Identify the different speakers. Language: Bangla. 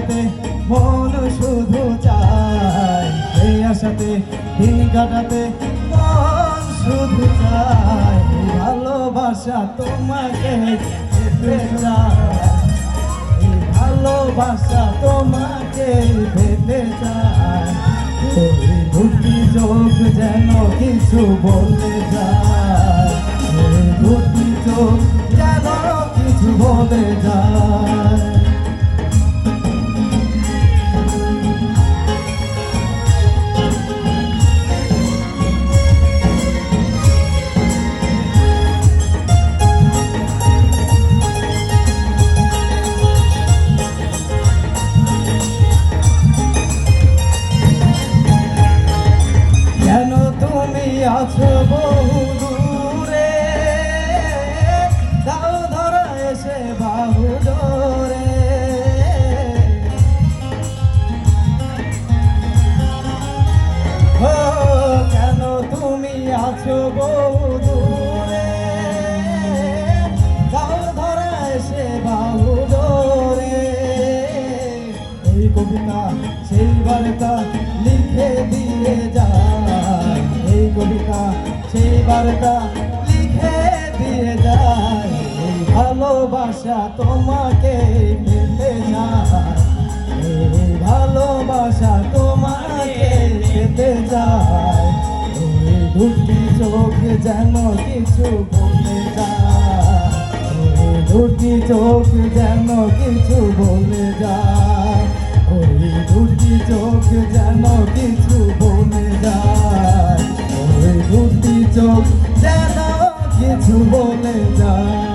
Speaker 1: কাটাতে মন শুধু চায় সেই আশাতে দিন কাটাতে মন শুধু চায়। ভালোবাসা তোমাকে চায় ভালোবাসা তোমাকে পেতে চায় দুটি চোখ যেন কিছু বলে যায় ওই দুটি চোখ কবিতা সেই বার্তা লিখে দিয়ে যায়। এই কবিতা সেই বার্তা লিখে দিয়ে যায়। ভালোবাসা তোমাকে পেতে যায়। ভালোবাসা তোমাকে পেতে যায়। যেন কিছু বলে যা। দুটি চোখ যেন কিছু বলে যা। ওই দুটি চোখ যেন কিছু বলে যায় ওই দুটি চোখ যেন কিছু বলে যায়